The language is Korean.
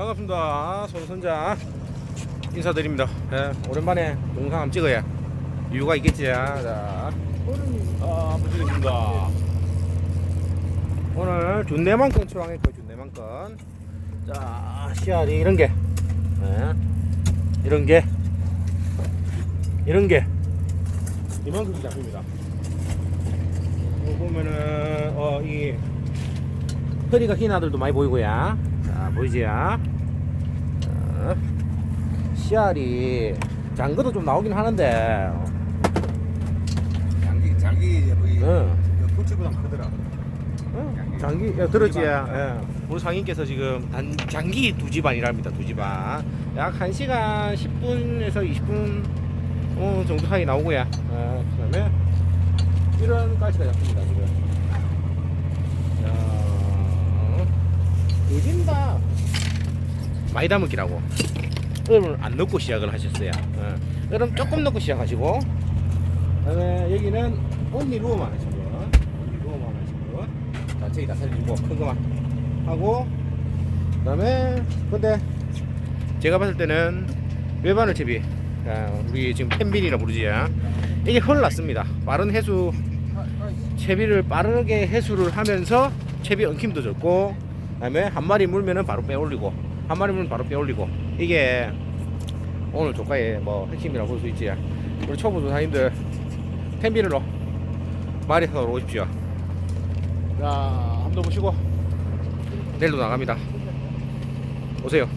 반갑습니다. 손선장 인사드립니다. 예, 오랜만에 동상 한번 찍어야 이유가 있겠지. 자, 아, 찍겠습니다. 오늘 준내만큼 출항했고 준내만큼. 자, 씨알이 이런 게, 예, 이런 게, 이런 게 이만큼. 이거 보면은 어 이 허리가 긴 아들도 많이 보이고요. 자? 자, 씨알이 장거도 좀 나오긴 하는데, 장기 장기 이제 응. 풀치보다 크더라. 어, 장기, 야, 들었지? 예. 우리 상인께서 지금 단, 장기 두 집안이랍니다, 두 집안. 약 1시간 10분에서 20분 어, 정도 사이 나오고요. 어, 그 다음에 이런 가시가 잡힙니다, 지금. 자, 요즘다 많이 담을기라고. 얼음을 안 넣고 시작을 하셨어요. 어. 얼음 조금 넣고 시작하시고, 그 다음에 여기는 온리 루어만 하시고, 온리 루어만 하시고, 자체이 다 살리고, 큰 거만 하고, 그 다음에, 근데 제가 봤을 때는 외바늘 채비, 아, 우리 지금 펜빈이라 부르지, 이게 흘렀습니다. 빠른 해수, 채비를 빠르게 해수를 하면서 채비 엉킴도 적고, 그 다음에 한 마리 물면은 바로 빼올리고, 한 마리 물면 바로 빼올리고, 이게 오늘 조과의 뭐 핵심이라고 볼 수 있지. 우리 초보 조사님들 펜빈으로 마리 사러 오십시오. 자, 한번 보시고 내일도 나갑니다. 오세요.